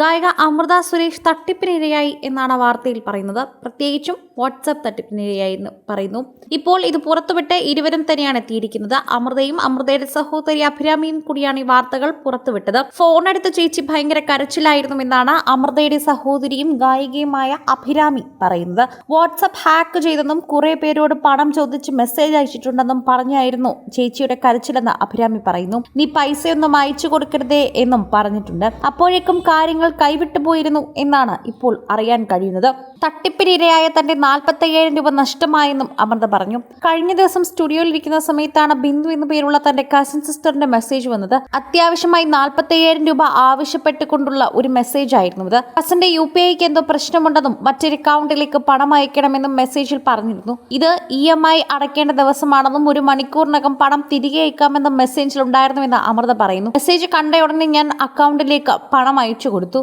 ഗായിക അമൃത സുരേഷ് തട്ടിപ്പിനിരയായി എന്നാണ് വാർത്തയിൽ പറയുന്നത്. പ്രത്യേകിച്ചും വാട്സപ്പ് തട്ടിപ്പിനിരയായി എന്ന് പറയുന്നു. ഇപ്പോൾ ഇത് പുറത്തുവിട്ട് ഇരുവരും തന്നെയാണ് എത്തിയിരിക്കുന്നത്. അമൃതയും അമൃതയുടെ സഹോദരി അഭിരാമിയും കൂടിയാണ് ഈ വാർത്തകൾ പുറത്തുവിട്ടത്. ഫോണെടുത്ത് ചേച്ചി ഭയങ്കര കരച്ചിലായിരുന്നു എന്നാണ് അമൃതയുടെ സഹോദരിയും ഗായികയുമായ അഭിരാമി പറയുന്നത്. വാട്സപ്പ് ഹാക്ക് ചെയ്തെന്നും കുറെ പേരോട് പണം ചോദിച്ച് മെസ്സേജ് അയച്ചിട്ടുണ്ടെന്നും പറഞ്ഞായിരുന്നു ചേച്ചിയുടെ കരച്ചിലെന്ന് അഭിരാമി പറയുന്നു. നീ പൈസയൊന്നും അയച്ചു കൊടുക്കരുതേ എന്നും പറഞ്ഞിട്ടുണ്ട്. അപ്പോഴേക്കും കാര്യങ്ങൾ കൈവിട്ടു പോയിരുന്നു എന്നാണ് ഇപ്പോൾ അറിയാൻ കഴിയുന്നത്. തട്ടിപ്പിനിരയായ തന്റെ നാൽപ്പത്തയ്യായിരം രൂപ നഷ്ടമായെന്നും അമൃത പറഞ്ഞു. കഴിഞ്ഞ ദിവസം സ്റ്റുഡിയോയിൽ ഇരിക്കുന്ന സമയത്താണ് ബിന്ദു എന്നു പേരുള്ള തന്റെ കസിൻ സിസ്റ്ററിന്റെ മെസ്സേജ് വന്നത്. അത്യാവശ്യമായി നാൽപ്പത്തയ്യായിരം രൂപ ആവശ്യപ്പെട്ടുകൊണ്ടുള്ള ഒരു മെസ്സേജ് ആയിരുന്നു ഇത് കസിന്റെ യു പി ഐക്ക് എന്തോ പ്രശ്നമുണ്ടെന്നും മറ്റൊരു അക്കൗണ്ടിലേക്ക് പണം അയക്കണമെന്നും മെസ്സേജിൽ പറഞ്ഞിരുന്നു. ഇത് ഇ എം ഐ അടയ്ക്കേണ്ട ദിവസമാണെന്നും ഒരു മണിക്കൂറിനകം പണം തിരികെ അയക്കാമെന്നും മെസ്സേജിൽ ഉണ്ടായിരുന്നുവെന്ന് അമൃത പറയുന്നു. മെസ്സേജ് കണ്ട ഉടനെ ഞാൻ അക്കൗണ്ടിലേക്ക് പണം അയച്ചു കൊടുത്തു.